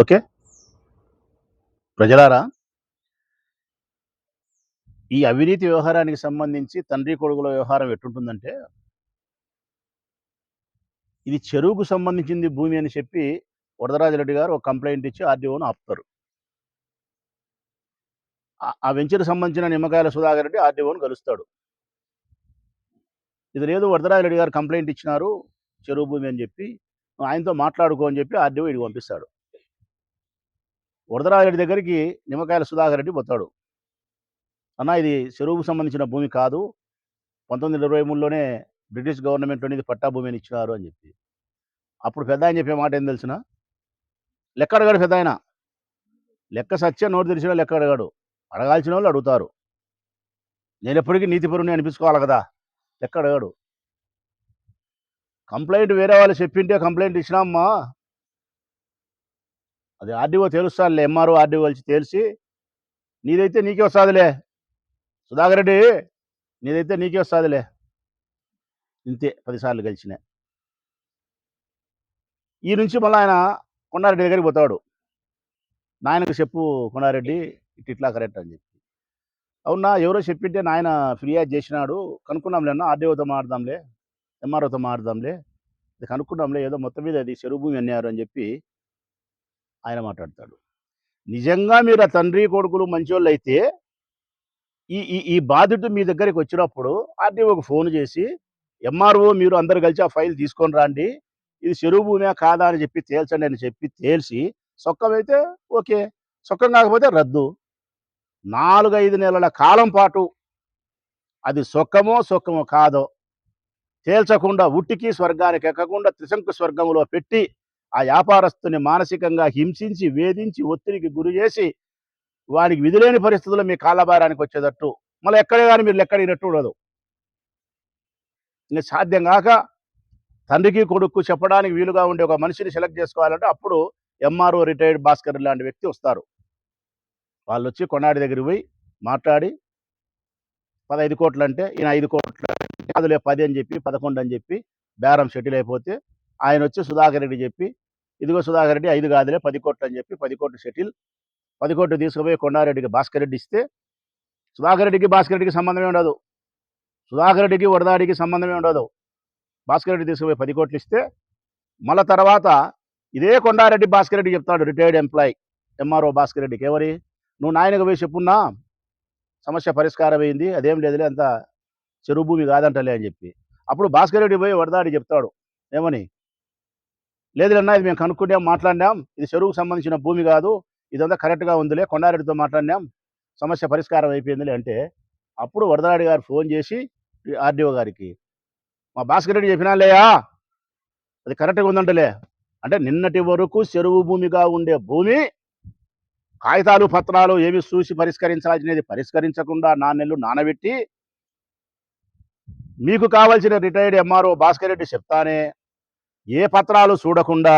Okay? ప్రజలారా ఈ అవినీతి వ్యవహారానికి సంబంధించి తండ్రి కొడుకుల వ్యవహారం ఎట్టుంటుందంటే ఇది చెరువుకు సంబంధించింది భూమి అని చెప్పి వరదరాజరెడ్డి గారు ఒక కంప్లైంట్ ఇచ్చి ఆర్డీఓను ఆపుతారు. ఆ- వెంచర్ సంబంధించిన నిమ్మకాయల సుధాకర్ రెడ్డి ఆర్డీఓను కలుస్తాడు. ఇది లేదు వరదరాజరెడ్డి గారు కంప్లైంట్ ఇచ్చినారు చెరువు భూమి అని చెప్పి ఆయనతో మాట్లాడుకో అని చెప్పి ఆర్డీఓ ఇడికి పంపిస్తాడు. వరదరాజరెడ్డి దగ్గరికి నిమ్మకాయల సుధాకర్ రెడ్డి పోతాడు. అన్న ఇది చెరువుకు సంబంధించిన భూమి కాదు. పంతొమ్మిది వందల ఇరవై మూడులోనే బ్రిటిష్ గవర్నమెంట్ అనేది పట్టా భూమి అని ఇచ్చినారు అని చెప్పి. అప్పుడు పెద్ద ఆయన చెప్పే మాట ఏం తెలిసిన? లెక్క అడగాడు పెద్ద ఆయన. లెక్క సత్య నోరు తెలిసిన లెక్క అడగాడు. అడగాల్సిన వాళ్ళు అడుగుతారు. నేను ఎప్పటికీ నీతిపరుని అనిపించుకోవాలి కదా? లెక్క అడగాడు. కంప్లైంట్ వేరే వాళ్ళు చెప్పింటే కంప్లైంట్ ఇచ్చినామ్మా అది ఆర్డీఓ తెలుస్తానులే ఎంఆర్ఓ ఆర్డీఓ కలిసి తెలిసి నీదైతే నీకే వస్తుందిలే. సుధాకర్ రెడ్డి నీదైతే నీకే వస్తుందిలే. ఇంతే పదిసార్లు గెలిచిన ఈ నుంచి మళ్ళీ ఆయన కొండారెడ్డి దగ్గరికి పోతాడు. నాయనకు చెప్పు కొండారెడ్డి ఇట్ ఇట్లా కరెక్ట్ అని చెప్పి. అవునా ఎవరో చెప్పింటే నాయన ఫిర్యాదు చేసినాడు. కనుక్కున్నాంలే అన్న ఆర్డీఓతో మాడదాంలే ఎంఆర్ఓతో మాడదాంలే ఇది కనుక్కున్నాంలే ఏదో మొత్తం మీద అది చెరువు భూమి అన్నారు అని చెప్పి ఆయన మాట్లాడతాడు. నిజంగా మీరు ఆ తండ్రి కొడుకులు మంచోళ్ళు అయితే ఈ ఈ ఈ బాధితుడు మీ దగ్గరికి వచ్చినప్పుడు ఆర్డీఓకి ఫోన్ చేసి ఎంఆర్ఓ మీరు అందరు కలిసి ఆ ఫైల్ తీసుకొని రండి. ఇది చెరువు భూమే కాదా అని చెప్పి తేల్చండి అని చెప్పి తేల్చి సొక్కమైతే ఓకే. సొక్కం కాకపోతే రద్దు. నాలుగైదు నెలల కాలం పాటు అది సొక్కమో సొక్కమో కాదో తేల్చకుండా ఉట్టికి స్వర్గానికి ఎక్కకుండా త్రిశంకు స్వర్గంలో పెట్టి ఆ వ్యాపారస్తుని మానసికంగా హింసించి వేధించి ఒత్తిడికి గురి చేసి వానికి విధులేని పరిస్థితుల్లో మీ కాలభారానికి వచ్చేటట్టు. మళ్ళీ ఎక్కడే కానీ మీరు లెక్కడినట్టు ఉండదు. ఇంకా సాధ్యం కాక తండ్రికి కొడుకు చెప్పడానికి వీలుగా ఉండే ఒక మనిషిని సెలెక్ట్ చేసుకోవాలంటే అప్పుడు ఎంఆర్ఓ రిటైర్డ్ భాస్కర్ లాంటి వ్యక్తి వస్తారు. వాళ్ళు వచ్చి కొన్నాడి దగ్గరికి పోయి మాట్లాడి పదహైదు కోట్లు అంటే ఈయన ఐదు కోట్లు అదిలే పది అని చెప్పి పదకొండు అని చెప్పి బేరం సెటిల్ అయిపోతే ఆయన వచ్చి సుధాకర్ రెడ్డి చెప్పి ఇదిగో సుధాకర్ రెడ్డి ఐదు కాదులే పది కోట్లు అని చెప్పి పది కోట్లు సెటిల్. పది కోట్లు తీసుకుపోయి కొండారెడ్డికి భాస్కర్ రెడ్డి ఇస్తే సుధాకర్ రెడ్డికి భాస్కర్ రెడ్డికి సంబంధమే ఉండదు. సుధాకర్ రెడ్డికి వరదాడికి సంబంధమే ఉండదు. భాస్కర్ రెడ్డి తీసుకుపోయి పది కోట్లు ఇస్తే మళ్ళా తర్వాత ఇదే కొండారెడ్డి భాస్కర్ రెడ్డి చెప్తాడు రిటైర్డ్ ఎంప్లాయ్ ఎంఆర్ఓ భాస్కర్ రెడ్డికి. ఎవరి? నువ్వు నాయనకు పోయి చెప్పున్నా సమస్య పరిష్కారం అయింది అదేం లేదులే అంత చెరువు భూమి కాదంటలే అని చెప్పి. అప్పుడు భాస్కర్ రెడ్డి పోయి వరదాడి చెప్తాడు ఏమని? లేదులన్నా ఇది మేము కనుక్కున్నాం మాట్లాడినాం. ఇది చెరువుకు సంబంధించిన భూమి కాదు. ఇదంతా కరెక్ట్గా ఉందిలే కొండారెడ్డితో మాట్లాడినాం. సమస్య పరిష్కారం అయిపోయిందిలే అంటే అప్పుడు వరదరాడి గారు ఫోన్ చేసి ఆర్డీఓ గారికి మా భాస్కర్ రెడ్డి చెప్పినా లేయా? అది కరెక్ట్గా ఉందంటలే. అంటే నిన్నటి వరకు చెరువు భూమిగా ఉండే భూమి కాగితాలు పత్రాలు ఏమి చూసి పరిష్కరించాల్సినది పరిష్కరించకుండా నాన్నెళ్ళు నానబెట్టి మీకు కావాల్సిన రిటైర్డ్ ఎంఆర్ఓ భాస్కర్ రెడ్డి చెప్తానే ఏ పత్రాలు చూడకుండా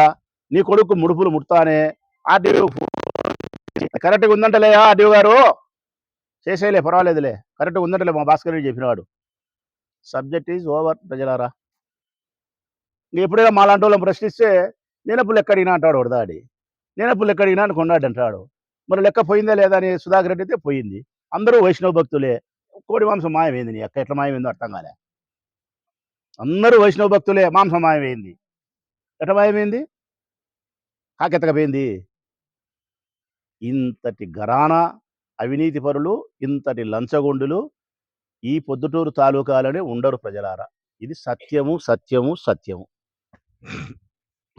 నీ కొడుకు ముడుపులు ముడతానే ఆర్డీఓ కరెక్ట్గా ఉందంటలేయా ఆర్డీఓ గారు. చేసేలే పర్వాలేదులే. కరెక్ట్గా ఉందంటలే మా భాస్కర్ రెడ్డి చెప్పినవాడు. సబ్జెక్ట్ ఈజ్ ఓవర్ ప్రజలారా. నీ ఎప్పుడైనా మాలాంటి వాళ్ళని ప్రశ్నిస్తే నేనప్పులు ఎక్కడినా అంటాడు వడదాడి నేనప్పులు ఎక్కడినా అడిగినా అని కొన్నాడు అంటాడు. మరి లెక్క పోయిందా లేదా అని సుధాకర్ రెడ్డి అయితే పోయింది. అందరూ వైష్ణవ భక్తులే. కోడి మాంసం మాయమైంది నీ అక్క. ఎట్లా మాయమైందో అర్థం కాలే. అందరూ వైష్ణవ భక్తులే. మాంసం మాయమైంది. ఎట్లా మాయమైంది కాకెత్తకపోయింది. ఇంతటి గరానా అవినీతి పరులు ఇంతటి లంచగొండులు ఈ పొద్దుటూరు తాలూకాలోనే ఉండరు ప్రజలారా. ఇది సత్యము సత్యము సత్యము.